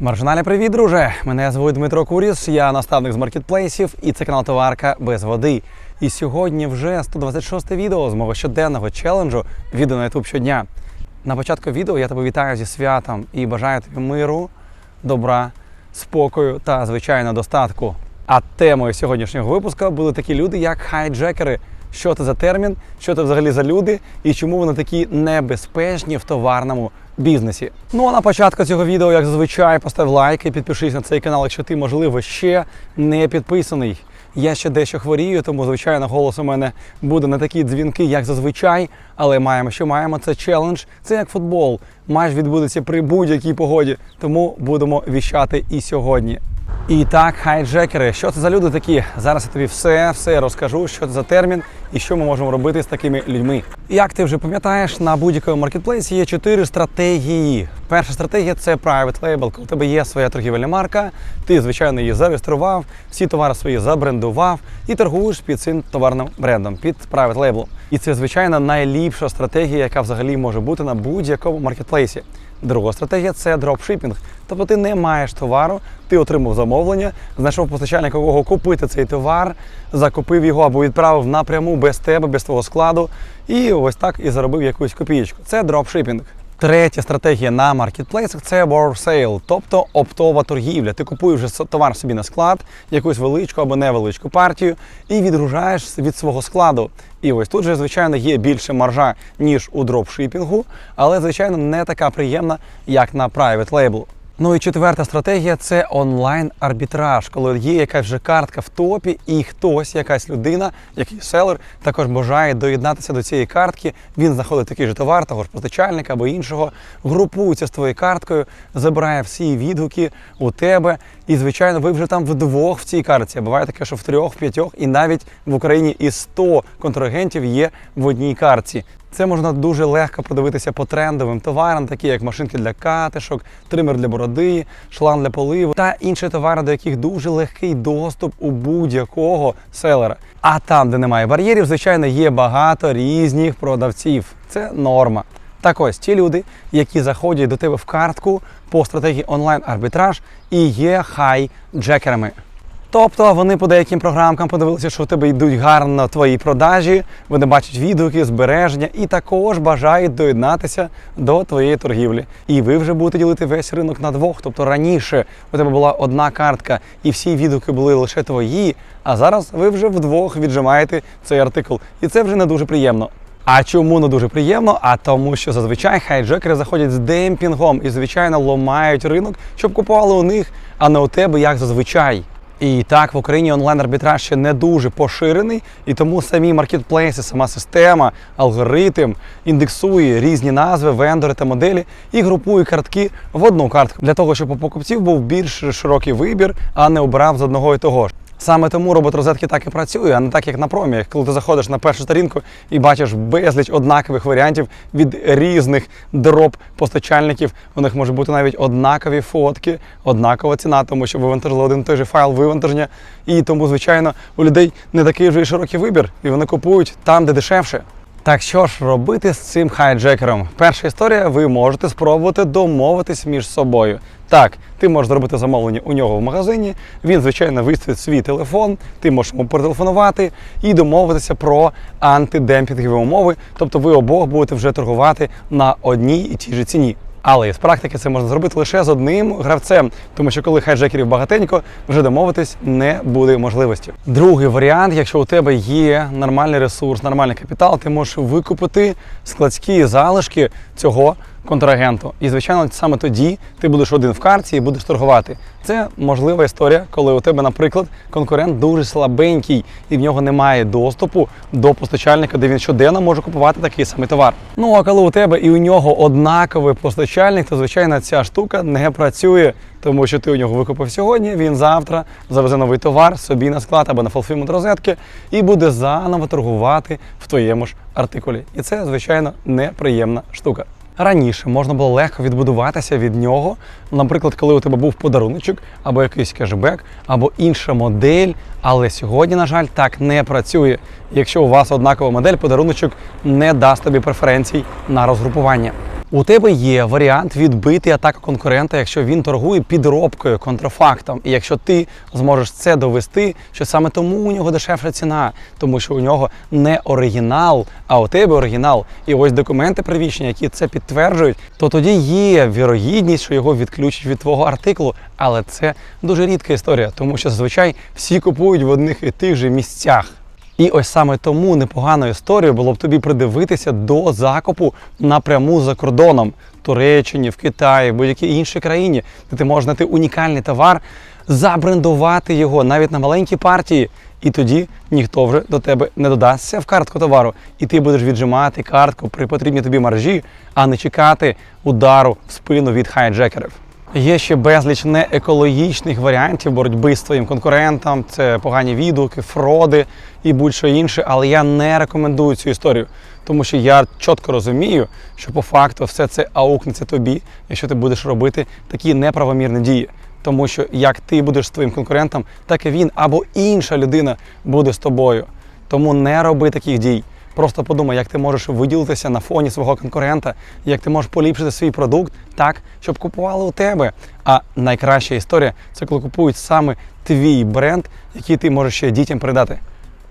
Маржинальний привіт, друже! Мене звуть Дмитро Куріс, я наставник з маркетплейсів і це канал Товарка без води. І сьогодні вже 126 відео з мого щоденного челенджу відео на YouTube щодня. На початку відео я тебе вітаю зі святом і бажаю тобі миру, добра, спокою та, звичайно, достатку. А темою сьогоднішнього випуску були такі люди, як хайджекери. Що це за термін, що це взагалі за люди і чому вони такі небезпечні в товарному бізнесі. Ну а на початку цього відео, як зазвичай, постав лайк і підпишись на цей канал, якщо ти, можливо, ще не підписаний. Я ще дещо хворію, тому звичайно голос у мене буде не такі дзвінки, як зазвичай. Але маємо, що маємо. Це челендж, це як футбол. Матч відбудеться при будь-якій погоді, тому будемо віщати і сьогодні. І так, хайджекери, що це за люди такі? Зараз я тобі все, все розкажу, що це за термін і що ми можемо робити з такими людьми. Як ти вже пам'ятаєш, на будь-якому маркетплейсі є чотири стратегії. Перша стратегія це private label. Коли у тебе є своя торгівельна марка, ти, звичайно, її зареєстрував, всі товари свої забрендував і торгуєш під цим товарним брендом, під private label. І це, звичайно, найліпша стратегія, яка взагалі може бути на будь-якому маркетплейсі. Друга стратегія це дропшипінг. Тобто ти не маєш товару, ти отримав замовлення, знайшов постачальника, кого купити цей товар, закупив його або відправив напряму без тебе, без твого складу, і ось так і заробив якусь копієчку. Це дропшипінг. Третя стратегія на маркетплейсах це war sale, тобто оптова торгівля. Ти купуєш вже товар собі на склад, якусь величку або невеличку партію, і відгружаєш від свого складу. І ось тут же, звичайно, є більше маржа, ніж у дропшипінгу, але, звичайно, не така приємна, як на private label. Ну і четверта стратегія це онлайн арбітраж, коли є якась вже картка в топі, і хтось, якась людина, якийсь селер, також бажає доєднатися до цієї картки. Він знаходить такий же товар, того ж постачальника або іншого, групується з твоєю карткою, забирає всі відгуки у тебе. І, звичайно, ви вже там вдвох в цій картці. Буває таке, що в трьох, в п'ятьох, і навіть в Україні і 100 контрагентів є в одній картці. Це можна дуже легко продивитися по трендовим товарам, такі як машинки для катишок, тример для бороди, шланг для поливу та інші товари, до яких дуже легкий доступ у будь-якого селера. А там, де немає бар'єрів, звичайно, є багато різних продавців. Це норма. Так ось ті люди, які заходять до тебе в картку по стратегії онлайн-арбітраж і є хай-джекерами. Тобто вони по деяким програмкам подивилися, що в тебе йдуть гарно твої продажі, вони бачать відгуки, збереження і також бажають доєднатися до твоєї торгівлі. І ви вже будете ділити весь ринок на двох. Тобто раніше у тебе була одна картка, і всі відгуки були лише твої. А зараз ви вже вдвох віджимаєте цей артикл, і це вже не дуже приємно. А чому не дуже приємно? А тому, що зазвичай хайджекери заходять з демпінгом і, звичайно, ломають ринок, щоб купували у них, а не у тебе, як зазвичай. І так в Україні онлайн-арбітраж ще не дуже поширений, і тому самі маркетплейси, сама система, алгоритм індексує різні назви, вендори та моделі і групує картки в одну картку для того, щоб у покупців був більш широкий вибір, а не обирав з одного і того ж. Саме тому робот розетки так і працює, а не так, як на промі. Коли ти заходиш на першу сторінку і бачиш безліч однакових варіантів від різних дроп постачальників. У них може бути навіть однакові фотки, однакова ціна, тому що вивантажили один той же файл вивантаження. І тому, звичайно, у людей не такий вже і широкий вибір, і вони купують там, де дешевше. Так що ж робити з цим хайджекером? Перша історія, ви можете спробувати домовитись між собою. Так, ти можеш зробити замовлення у нього в магазині. Він, звичайно, виставить свій телефон, ти можеш йому перетелефонувати і домовитися про антидемпінгові умови. Тобто ви обох будете вже торгувати на одній і тій же ціні. Але з практики це можна зробити лише з одним гравцем, тому що коли хайджекерів багатенько, вже домовитись не буде можливості. Другий варіант, якщо у тебе є нормальний ресурс, нормальний капітал, ти можеш викупити складські залишки цього контрагенту. І, звичайно, саме тоді ти будеш один в карті і будеш торгувати. Це можлива історія, коли у тебе, наприклад, конкурент дуже слабенький і в нього немає доступу до постачальника, де він щоденно може купувати такий самий товар. Ну а коли у тебе і у нього однаковий постачальник, то звичайно ця штука не працює, тому що ти у нього викупив сьогодні, він завтра завезе новий товар собі на склад або на фалфімент розетки і буде заново торгувати в твоєму ж артикулі. І це, звичайно, неприємна штука. Раніше можна було легко відбудуватися від нього, наприклад, коли у тебе був подаруночок, або якийсь кешбек, або інша модель. Але сьогодні, на жаль, так не працює. Якщо у вас однакова модель, подаруночок не дасть тобі преференцій на розгрупування. У тебе є варіант відбити атаку конкурента, якщо він торгує підробкою, контрафактом. І якщо ти зможеш це довести, що саме тому у нього дешевша ціна, тому що у нього не оригінал, а у тебе оригінал. І ось документи привічення, які це підтверджують, то тоді є вірогідність, що його відключать від твого артиклу. Але це дуже рідка історія, тому що зазвичай всі купують в одних і тих же місцях. І ось саме тому непоганою історією було б тобі придивитися до закупу напряму за кордоном Туреччині, в Китаї, будь-якій іншій країні, де ти можеш знайти унікальний товар, забрендувати його навіть на маленькій партії. І тоді ніхто вже до тебе не додасться в картку товару, і ти будеш віджимати картку при потрібній тобі маржі, а не чекати удару в спину від хайджекерів. Є ще безліч неекологічних варіантів боротьби з твоїм конкурентом. Це погані відгуки, фроди і будь-що інше. Але я не рекомендую цю історію, тому що я чітко розумію, що по факту все це аукнеться тобі, якщо ти будеш робити такі неправомірні дії. Тому що як ти будеш з твоїм конкурентом, так і він або інша людина буде з тобою. Тому не роби таких дій. Просто подумай, як ти можеш виділитися на фоні свого конкурента, як ти можеш поліпшити свій продукт так, щоб купували у тебе. А найкраща історія це коли купують саме твій бренд, який ти можеш ще дітям передати.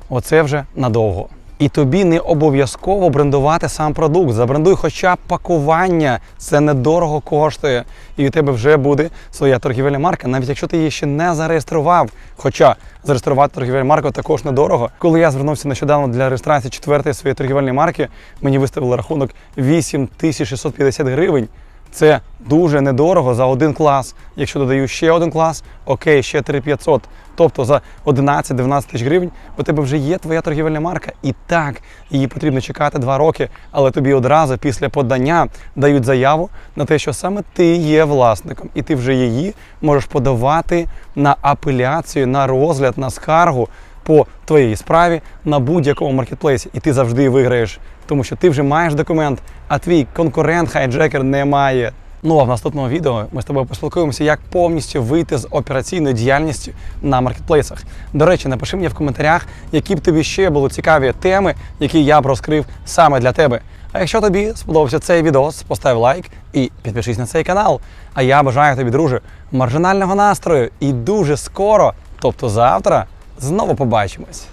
Оце вже надовго. І тобі не обов'язково брендувати сам продукт. Забрендуй хоча б пакування, це недорого коштує. І у тебе вже буде своя торгівельна марка, навіть якщо ти її ще не зареєстрував. Хоча зареєструвати торгівельну марку також недорого. Коли я звернувся нещодавно для реєстрації четвертої своєї торгівельної марки, мені виставили рахунок 8650 гривень. Це дуже недорого за один клас. Якщо додаю ще один клас, окей, ще 3500. Тобто за 11-12 тисяч гривень у тебе вже є твоя торгівельна марка. І так, її потрібно чекати 2 роки, але тобі одразу після подання дають заяву на те, що саме ти є власником, і ти вже її можеш подавати на апеляцію, на розгляд, на скаргу по твоїй справі на будь-якому маркетплейсі, і ти завжди виграєш, тому що ти вже маєш документ, а твій конкурент хайджекер не має. Ну а в наступному відео ми з тобою поспілкуємося, як повністю вийти з операційної діяльності на маркетплейсах. До речі, напиши мені в коментарях, які б тобі ще були цікаві теми, які я б розкрив саме для тебе. А якщо тобі сподобався цей відео, постав лайк і підпишись на цей канал. А я бажаю тобі, друже, маржинального настрою і дуже скоро, тобто завтра, знову побачимось.